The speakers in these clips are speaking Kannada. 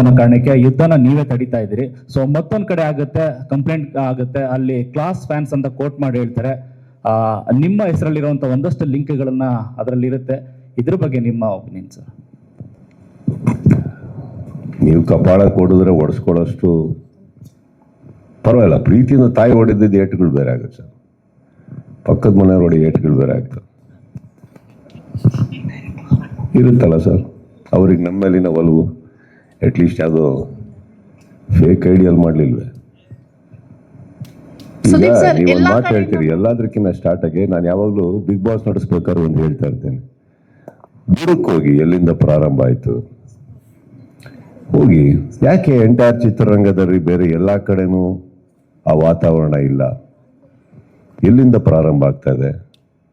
ಅನ್ನೋ ಕಾರಣಕ್ಕೆ ಯುದ್ಧನ ನೀವೇ ತಡಿತಾ ಇದ್ದೀರಿ. ಸೊ ಮತ್ತೊಂದು ಕಡೆ ಆಗುತ್ತೆ ಕಂಪ್ಲೇಂಟ್ ಆಗುತ್ತೆ. ಅಲ್ಲಿ ಕ್ಲಾಸ್ ಫ್ಯಾನ್ಸ್ ಅಂತ ಕೋಟ್ ಮಾಡಿ ಹೇಳ್ತಾರೆ. ನಿಮ್ಮ ಹೆಸರಲ್ಲಿರುವಂತ ಒಂದಷ್ಟು ಲಿಂಕ್ಗಳನ್ನು ಅದರಲ್ಲಿ ಇರುತ್ತೆ ಇದ್ರ ಬಗ್ಗೆ ನಿಮ್ಮ ಒಪಿನಿಯನ್ ಸರ್ ನೀವು ಕಪಾಳ ಕೊಡಿದ್ರೆ ಒಡಿಸ್ಕೊಳ್ಳೋಷ್ಟು ಪರವಾಗಿಲ್ಲ. ಪ್ರೀತಿಯಿಂದ ತಾಯಿ ಹೊಡೆದಿದ್ದು ಏಟುಗಳು ಬೇರೆ ಆಗುತ್ತೆ ಸರ್ ಪಕ್ಕದ ಮನೆಯವ್ರು ಹೊಡಿ ಏಟುಗಳು ಬೇರೆ ಆಗ್ತವೆ. ಇರುತ್ತಲ್ಲ ಸರ್ ಅವ್ರಿಗೆ ನಮ್ಮಲ್ಲಿನ ಒಲವು. ಅಟ್ಲೀಸ್ಟ್ ಅದು ಫೇಕ್ ಐಡಿಯಲ್ ಮಾಡಲಿಲ್ವೇ? ಈಗ ನೀವೊಂದು ಮಾತು ಹೇಳ್ತೀರಿ ಎಲ್ಲದಕ್ಕಿಂತ ಸ್ಟಾರ್ಟ್ ಆಗಿ ನಾನು ಯಾವಾಗಲೂ ಬಿಗ್ ಬಾಸ್ ನಡೆಸ್ಬೇಕಾದ್ರೆ ಒಂದು ಹೇಳ್ತಾ ಇರ್ತೇನೆ. ಬುಡಕ್ಕೆ ಹೋಗಿ ಎಲ್ಲಿಂದ ಪ್ರಾರಂಭ ಆಯಿತು? ಹೋಗಿ ಯಾಕೆ ಎಂಟೈರ್ ಚಿತ್ರರಂಗದಲ್ಲಿ ಬೇರೆ ಎಲ್ಲ ಕಡೆನೂ ಆ ವಾತಾವರಣ ಇಲ್ಲ? ಎಲ್ಲಿಂದ ಪ್ರಾರಂಭ ಆಗ್ತಾ ಇದೆ?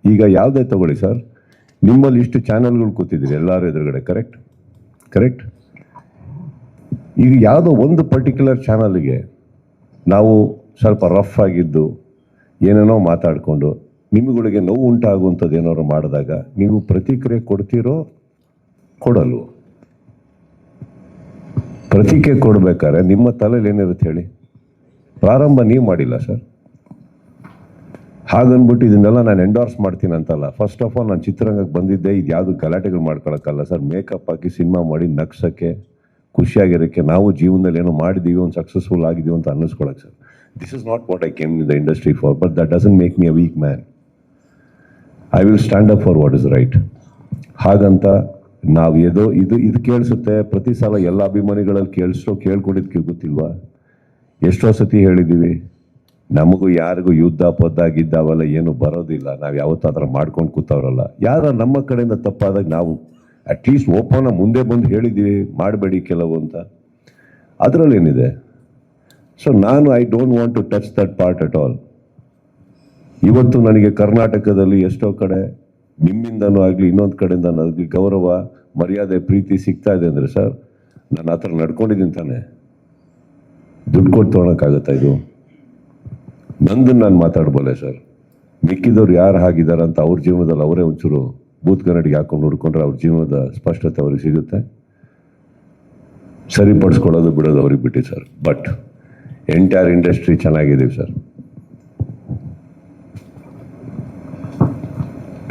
ಈಗ ಯಾವುದೇ ತಗೊಳ್ಳಿ ಸರ್ ನಿಮ್ಮಲ್ಲಿ ಇಷ್ಟು ಚಾನೆಲ್ಗಳು ಕೂತಿದ್ದೀರಿ ಎಲ್ಲರೂ ಎದುರುಗಡೆ ಕರೆಕ್ಟ್ ಕರೆಕ್ಟ್ ಈಗ ಯಾವುದೋ ಒಂದು ಪರ್ಟಿಕ್ಯುಲರ್ ಚಾನಲ್ಗೆ ನಾವು ಸ್ವಲ್ಪ ರಫ್ ಆಗಿದ್ದು, ಏನೇನೋ ಮಾತಾಡಿಕೊಂಡು, ನಿಮಗಳಿಗೆ ನೋವು ಉಂಟಾಗುವಂಥದ್ದು ಏನಾದ್ರು ಮಾಡಿದಾಗ ನೀವು ಪ್ರತಿಕ್ರಿಯೆ ಕೊಡ್ತೀರೋ? ಕೊಡಲು ಪ್ರತಿಕ್ರಿಯೆ ಕೊಡಬೇಕಾದ್ರೆ ನಿಮ್ಮ ತಲೆಯಲ್ಲಿ ಏನಿರುತ್ತೆ ಹೇಳಿ? ಪ್ರಾರಂಭ ನೀವು ಮಾಡಿಲ್ಲ ಸರ್. ಹಾಗನ್ಬಿಟ್ಟು ಇದನ್ನೆಲ್ಲ ನಾನು ಎಂಡೋರ್ಸ್ ಮಾಡ್ತೀನಿ ಅಂತಲ್ಲ. ಫಸ್ಟ್ ಆಫ್ ಆಲ್ ನಾನು ಚಿತ್ರರಂಗಕ್ಕೆ ಬಂದಿದ್ದೆ ಇದು ಯಾವುದು ಗಲಾಟೆಗಳು ಮಾಡ್ಕೊಳಕ್ಕಲ್ಲ ಸರ್. ಮೇಕಪ್ ಹಾಕಿ ಸಿನಿಮಾ ಮಾಡಿ ನಗ್ಸೋಕ್ಕೆ. ಖುಷಿಯಾಗಿರೋಕ್ಕೆ ನಾವು ಜೀವನದಲ್ಲಿ ಏನೋ ಮಾಡಿದ್ದೀವಿ ಒಂದು ಸಕ್ಸಸ್ಫುಲ್ ಆಗಿದ್ದೀವಿ ಅಂತ ಅನ್ನಿಸ್ಕೊಳಕ್ಕೆ sir. This is not what I came in the industry for but that doesn't make me a weak man I will stand up for what is right ಹಾಗಂತ ನಾವು ಏದೋ ಇದು ಇದು ಕೇಳಿಸುತ್ತೆ, ಪ್ರತಿ ಸಲ ಎಲ್ಲ ಅಭಿಮಾನಿಗಳಲ್ಲಿ ಕೇಳಿಸೋ ಕೇಳ್ಕೊಂಡಿದ್ದಕ್ಕೆ ಗೊತ್ತಿಲ್ವಾ? ಎಷ್ಟೋ ಸತಿ ಹೇಳಿದ್ದೀವಿ, ನಮಗೂ ಯಾರಿಗೂ ಯುದ್ಧ ಪದ್ದ ಗಿದ್ದ ಅವೆಲ್ಲ ಏನು ಬರೋದಿಲ್ಲ, ನಾವು ಯಾವತ್ತಾದ್ರೂ ಮಾಡ್ಕೊಂಡು ಕೂತವ್ರಲ್ಲ. ಯಾರ ನಮ್ಮ ಕಡೆಯಿಂದ ತಪ್ಪಾದಾಗ ನಾವು ಅಟ್ಲೀಸ್ಟ್ ಓಪನ್ ಮುಂದೆ ಬಂದು ಹೇಳಿದ್ದೀವಿ ಮಾಡಬೇಡಿ ಕೆಲವು ಅಂತ. ಅದರಲ್ಲೇನಿದೆ? ಸೊ ನಾನು I don't want to touch that part at all ಇವತ್ತು ನನಗೆ ಕರ್ನಾಟಕದಲ್ಲಿ ಎಷ್ಟೋ ಕಡೆ, ನಿಮ್ಮಿಂದನೂ ಆಗಲಿ, ಇನ್ನೊಂದು ಕಡೆಯಿಂದ ನನಗೆ ಗೌರವ, ಮರ್ಯಾದೆ, ಪ್ರೀತಿ ಸಿಗ್ತಾ ಇದೆ ಅಂದರೆ ಸರ್ ನಾನು ಆ ಥರ ನಡ್ಕೊಂಡಿದ್ದೀನಿ ತಾನೆ. ದುಡ್ಡು ಕೊಟ್ಟು ತೊಗೊಳಕ್ಕಾಗತ್ತಾ ಇದು? ನಂದನ್ನು ನಾನು ಮಾತಾಡ್ಬೋಲೆ ಸರ್ ಮಿಕ್ಕಿದವ್ರು ಯಾರು ಹಾಗಿದ್ದಾರೆ ಅಂತ ಅವ್ರ ಜೀವನದಲ್ಲಿ ಅವರೇ ಒಂಚೂರು ಬೂತ್ ಕನ್ನಡಿಗೆ ಹಾಕೊಂಡು ನೋಡ್ಕೊಂಡ್ರೆ ಅವ್ರ ಜೀವನದ ಸ್ಪಷ್ಟತೆ ಅವ್ರಿಗೆ ಸಿಗುತ್ತೆ. ಸರಿಪಡಿಸ್ಕೊಳ್ಳೋದು ಬಿಡೋದು ಅವ್ರಿಗೆ ಬಿಟ್ಟು ಸರ್. ಬಟ್ ಎಂಟೈರ್ ಇಂಡಸ್ಟ್ರಿ ಚೆನ್ನಾಗಿದ್ದೀವಿ ಸರ್.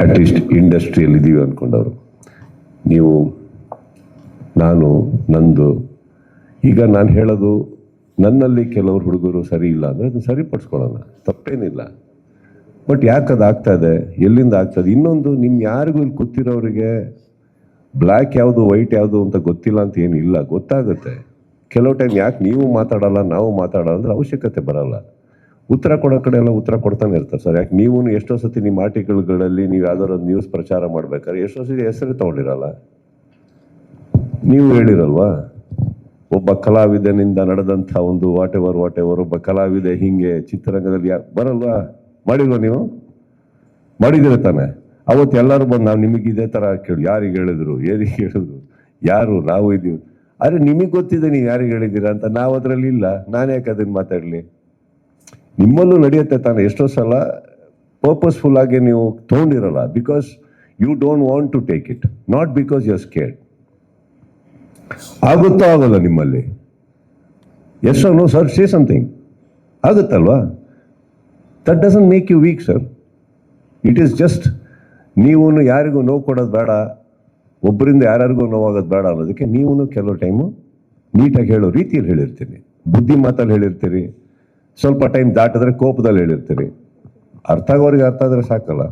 ಅಟ್ಲೀಸ್ಟ್ ಇಂಡಸ್ಟ್ರಿಯಲ್ಲಿ ಇದ್ದೀವಿ ಅಂದ್ಕೊಂಡವರು ನೀವು, ನಾನು, ನಂದು, ಈಗ ನಾನು ಹೇಳೋದು ನನ್ನಲ್ಲಿ ಕೆಲವರು ಹುಡುಗರು ಸರಿ ಇಲ್ಲ ಅಂದರೆ ಅದು ಸರಿಪಡಿಸ್ಕೊಳ್ಳೋಣ. ತಪ್ಪೇನಿಲ್ಲ. ಬಟ್ ಯಾಕೆ ಅದು ಆಗ್ತಾ ಇದೆ? ಎಲ್ಲಿಂದ ಆಗ್ತದೆ ಇನ್ನೊಂದು ನಿಮ್ಮ ಯಾರಿಗೂ ಇಲ್ಲಿ ಕೂತಿರೋರಿಗೆ ಬ್ಲ್ಯಾಕ್ ಯಾವುದು ವೈಟ್ ಯಾವುದು ಅಂತ ಗೊತ್ತಿಲ್ಲ ಅಂತ ಏನಿಲ್ಲ ಗೊತ್ತಾಗುತ್ತೆ. ಕೆಲವು ಟೈಮ್ ಯಾಕೆ ನೀವು ಮಾತಾಡಲ್ಲ, ನಾವು ಮಾತಾಡಲ್ಲ ಅಂದ್ರೆ ಅವಶ್ಯಕತೆ ಬರಲ್ಲ. ಉತ್ತರ ಕೊಡೋ ಕಡೆ ಎಲ್ಲ ಉತ್ತರ ಕೊಡ್ತಾನೆ ಇರ್ತಾರೆ ಸರ್. ಯಾಕೆ ನೀವು ಎಷ್ಟೋ ಸತಿ ನಿಮ್ಮ ಆರ್ಟಿಕಲ್ಗಳಲ್ಲಿ ನೀವು ಯಾವ್ದಾದ್ರು ಒಂದು ನ್ಯೂಸ್ ಪ್ರಚಾರ ಮಾಡ್ಬೇಕಾದ್ರೆ ಎಷ್ಟೋ ಸತಿ ಹೆಸರು ತಗೊಂಡಿರಲ್ಲ. ನೀವು ಹೇಳಿರಲ್ವಾ? ಒಬ್ಬ ಕಲಾವಿದನಿಂದ ನಡೆದಂಥ ಒಂದು ವಾಟ್ ಎವರ್ ವಾಟ್ ಎವರ್ ಒಬ್ಬ ಕಲಾವಿದೆ ಹಿಂಗೆ ಚಿತ್ರರಂಗದಲ್ಲಿ ಬರಲ್ವಾ? ಮಾಡಿಲ್ವಾ ನೀವು? ಮಾಡಿದಿರ ತಾನೆ? ಅವತ್ತು ಎಲ್ಲರೂ ಬಂದು ನಾವು ನಿಮಗೆ ಇದೇ ಥರ ಕೇಳಿ, ಯಾರಿಗೆ ಹೇಳಿದ್ರು, ಏರಿಗೆ ಹೇಳಿದ್ರು, ಯಾರು, ನಾವು ಇದ್ದೀವಿ ಅರೆ ನಿಮಗೆ ಗೊತ್ತಿದೆ ನೀವು ಯಾರಿಗೆ ಹೇಳಿದ್ದೀರಾ ಅಂತ, ನಾವು ಅದರಲ್ಲಿ ಇಲ್ಲ. ನಾನು ಯಾಕೆ ಅದನ್ನು ಮಾತಾಡಲಿ? ನಿಮ್ಮಲ್ಲೂ ನಡೆಯುತ್ತೆ ತಾನೆ. ಎಷ್ಟೋ ಸಲ ಪರ್ಪಸ್ಫುಲ್ ಆಗಿ ನೀವು ತೊಗೊಂಡಿರಲ್ಲ because you don't want to take it not because you are scared ಆಗುತ್ತೋ ಆಗಲ್ಲ ನಿಮ್ಮಲ್ಲಿ? ಎಷ್ಟೋ no sir say something ಆಗುತ್ತಲ್ವಾ? That doesn't make you weak sir it is just ನೀವು ಯಾರಿಗೂ ನೋವು ಕೊಡೋದು ಬೇಡ, ಒಬ್ಬರಿಂದ ಯಾರ್ಯಾರಿಗೂ ನೋವಾಗೋದು ಬೇಡ ಅನ್ನೋದಕ್ಕೆ ನೀವು ಕೆಲವು ಟೈಮು ನೀಟಾಗಿ ಹೇಳೋ ರೀತಿಯಲ್ಲಿ ಹೇಳಿರ್ತೀನಿ ಬುದ್ಧಿ ಮಾತಲ್ಲಿ ಹೇಳಿರ್ತೀರಿ. ಸ್ವಲ್ಪ ಟೈಮ್ ದಾಟಿದ್ರೆ ಕೋಪದಲ್ಲಿ ಹೇಳಿರ್ತೀರಿ. ಅರ್ಥ ಆಗೋರಿಗೆ ಅರ್ಥ ಆದರೆ ಸಾಕಲ್ಲ.